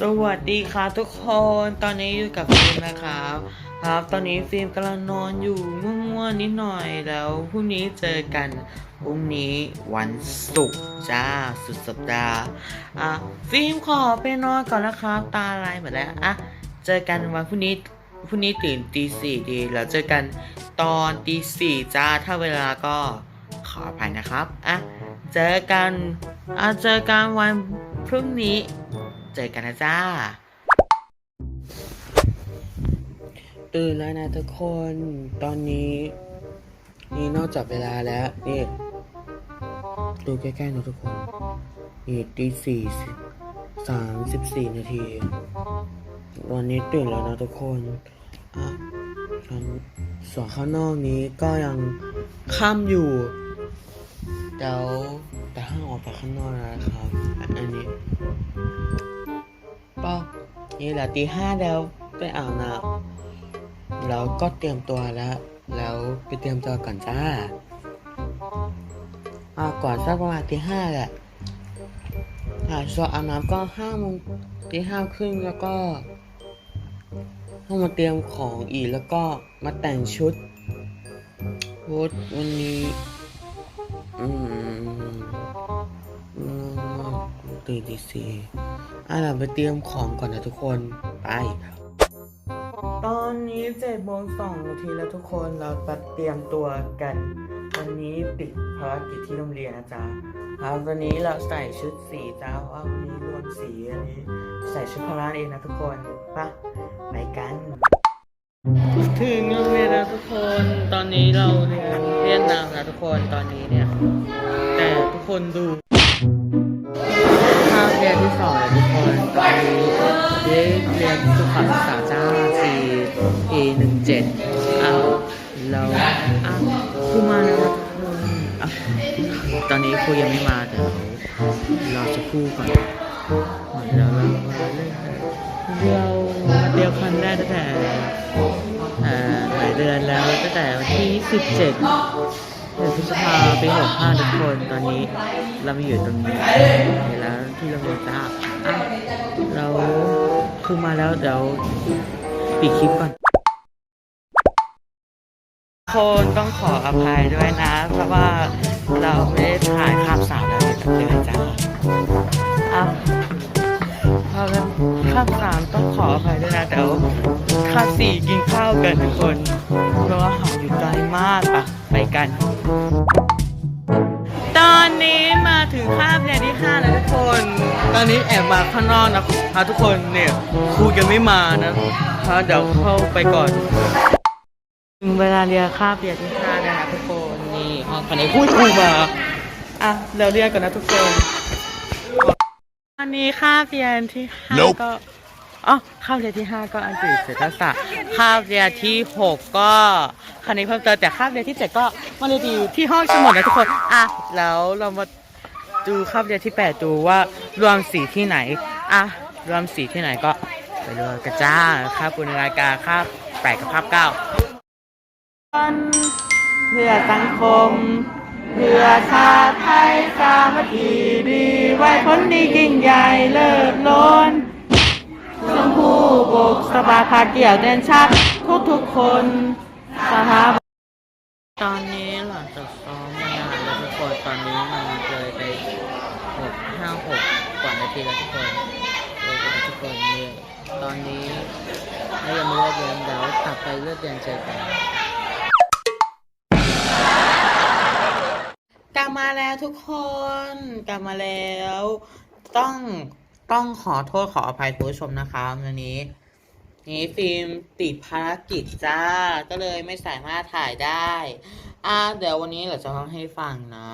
สวัสดีครับทุกคนตอนนี้อยู่กับฟิล์มนะครับครับ ตอนนี้ฟิล์มกำลังนอนอยู่ง่วงๆนิดหน่อยแล้วพรุ่งนี้เจอกันพรุ่งนี้วันศุกร์จ้าสุดสัปดาห์อะฟิล์มขอไปนอนก่อนนะครับ ตาลายหมดแล้วอะเจอกันวันพรุ่งนี้พรุ่งนี้ตื่นตีสี่ดีแล้วเจอกันตอนตีสี่จ้าถ้าเวลาก็ขออภัยนะครับอะเจอกันอะเจอกันวันพรุ่งนี้ เจอกันนะจ้า ตื่นแล้วนะทุกคน ตอนนี้ นี่นอกจากเวลาแล้ว นี่ ดูใกล้ๆนะทุกคน นี่ตีสี่สามสิบสี่นาทีวันนี้ตื่นแล้วนะทุกคนอะตอนส่วนข้างนอกนี้ก็ยังค่ำอยู่เดี๋ยวแต่ห้ามออกไปข้างนอกนะครับ อันนี้ ก็นี่แหละตีห้าแล้วไปอาบน้ำแล้วก็เตรียมตัวแล้ว แล้วไปเตรียมตัวก่อนจ้าอาก่อนสักประมาณตีห้าแหละอาส่วอาบน้ำก็ห้าโมงตีห้าครึ่งแล้วก็ต้องมาเตรียมของอีกแล้วก็มาแต่งชุดชุดวันนี้ อืม ตื่นตีสี่อะเราไปเตรียมของก่อนนะทุกคน ไป ตอนนี้เจ็ดโมงสองนาทีแล้วทุกคนเราไปเตรียมตัวกัน วันนี้ติดภารกิจที่โรงเรียนนะจ๊ะครับวันนี้เราใส่ชุดสีจ้าเพราะว่าวันนี้รวมสีอันนี้ ใส่ชุดพละเองนะทุกคนไปะไปกันถึงโรงเรียนแล้วทุกคน ตอนนี้เราเรียนเวียดนามนะทุกคนตอนนี้เนี่ย แต่ทุกคนดู ที่สองเลยทุกคนตอนนี้เด้เรียนสุขศึกษาจ้า C E หนึ่งเจ็ดเอาเราเอาครูมาแล้วนะตอนนี้ครูยังไม่มาแต่เราจะคู่ก่อนเราเราเราเดียวครั้งแรกตั้งแต่หลายเดือนแล้วตั้งแต่วันที่สิบเจ็ด เดือนพฤษภาปีหกห้าทุกคนตอนนี้เรามาอยู่ตรงนี้แล้วที่เราเรียนจ้าอะเราคือมาแล้วเดี๋ยวปิดคลิปก่อนคนต้องขออภัยด้วยนะ เพราะว่าเราไม่ได้ถ่ายภาพสาวแล้เลยจ้าอะาะว่าภาพสามต้องขออภัยด้วยนะเดี๋ยวข้าสี่กินข้าวกันทุกคนเพราะว่าหออยู่ไกลมากปะไปกัน ตอนนี้มาถึงคาบเรียนที่5แล้วทุกคน ตอนนี้แอบมาข้างนอกนะครับทุกคนเนี่ยครูยังไม่มานะครับเดี๋ยวเข้าไปก่อนถึงเวลาเรียนคาบเรียนที่5แล้วนะทุกคนนี่ห้องคันนี้พูดครูมาอะเราเรียนก่อนนะทุกคน อันนี้คาบเรียนที่ห้า Nope ก็อ๋อคาบเรียนที่5ก็อังกฤษเศรษฐศาสตร์คาบเรียนที่6ก็คณิตเพิ่มเติมแต่คาบเรียนที่7ก็มาเรียนอยู่ที่ห้องสมุดนะทุกคนอะแล้วเรามาดูคาบเรียนที่8ดูว่ารวมสีที่ไหนอะรวมสีที่ไหนก็ไปดูกันจ้าครับปุณรายการคาบแปดกับคาบเก้าเพื่อสังคมเพื่อชาติไทย สามัคคีดีไว้พ้นดียิ่งใหญ่เลิศล้นชมพูบกสบาพาเกี่ยวเด่นชัดทุกทุกคนสหาตอนนี้หลังจากซ้อมมานานแล้วทุกคนตอนนี้มันเลยไปหกห้าหกกว่านาทีแล้วทุกคนโอ้โหทุกคนเนี่ยตอนนี้ไม่ยังไม่เลิกเรียนเดี๋ยวกลับไปเลิกเรียนเจอกัน บมาแล้วทุกคนกลับมาแล้ว ต้องต้องขอโทษขออภัยคุณผู้ชมนะคะวันนี้ นี่ฟิล์มติดภารกิจจ้า ก็เลยไม่สามารถถ่ายได้ อ่า เดี๋ยววันนี้เราจะเล่าให้ฟังนะ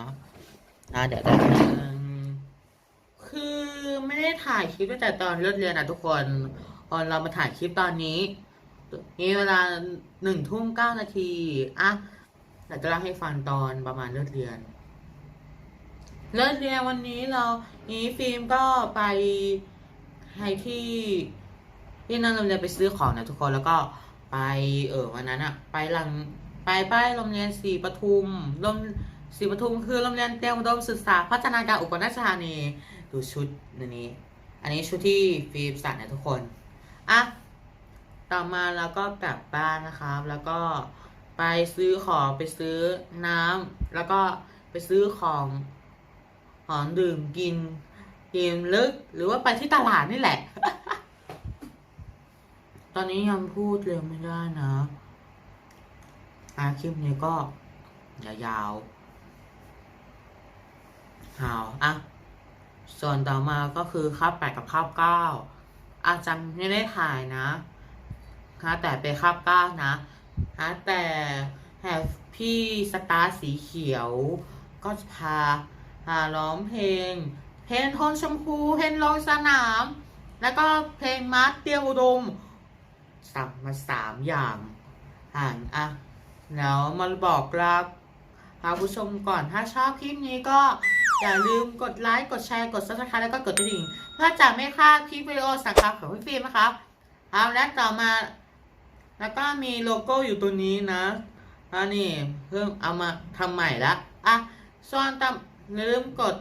อ่าเดี๋ยวเดี๋ยวอืมคือไม่ได้ถ่ายคลิปตั้งแต่ตอนเลิกเรียนนะทุกคนตอนเรามาถ่ายคลิปตอนนี้นี่เวลาหนึ่งทุ่มเก้านาทีอะเดี๋ยวจะเล่าให้ฟังตอนประมาณเลิกเรียน เลิกเรียนวันนี้เรานี้ฟิล์มก็ไปให้ที่ที่นั่นโรงเรียนไปซื้อของนะทุกคนแล้วก็ไปเออวันนั้นอะไปหลังไปป้ายโรงเรียนศรีปทุมโรงศรีปทุมคือโรงเรียนเตรียมอุดมศึกษา พัฒนาการอุปนัชธานีดูชุดอันนี้ อันนี้ชุดที่ฟิล์มใส่นะทุกคนอะต่อมาเราก็กลับบ้านนะครับ แล้วก็ไปซื้อของไปซื้อน้ำแล้วก็ไปซื้อของ หอมดื่มกินกินลึก หรือว่าไปที่ตลาดนี่แหละ ตอนนี้ยังพูดเร็วไม่ได้นะอะคลิปนี้ก็ยาวๆหาวอะ ส่วนต่อมาก็คือข้าวแปดกับข้าวเก้าอาจจะไม่ได้ถ่ายนะฮะแต่เป็นข้าวเก้านะฮะแต่แหบพี่สตาร์สีเขียว ก็จะพา พาร้องเพลง เพลงโทนชมพูเพลงลงสนาม แล้วก็เพลงมาร์ตเตียวอุดมสับมาสามอย่างอ่านอะแล้วมาบอกรักท่านผู้ชมก่อนถ้าชอบคลิปนี้ก็อย่าลืมกดไลค์กดแชร์กด subscribe แล้วก็กดกระดิ่งเพื่อจะไม่พลาดคลิปวิดีโอสังกัดของพี่ฟิล์มนะคะเอาและต่อมา แล้วก็มีโลโก้อยู่ตัวนี้นะอันนี้เพิ่มเอามาทำใหม่ละอะส่วนตาม อย่าลืมกด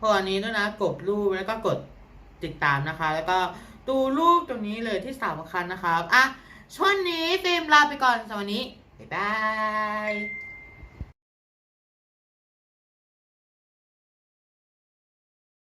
พออันนี้ด้วยนะกดรูปแล้วก็กดติดตามนะคะ แล้วก็ดูรูปตรงนี้เลยที่สำคัญนะครับอะช่วงนี้ฟิล์มลาไปก่อนสำหรับวันนี้บ๊ายบาย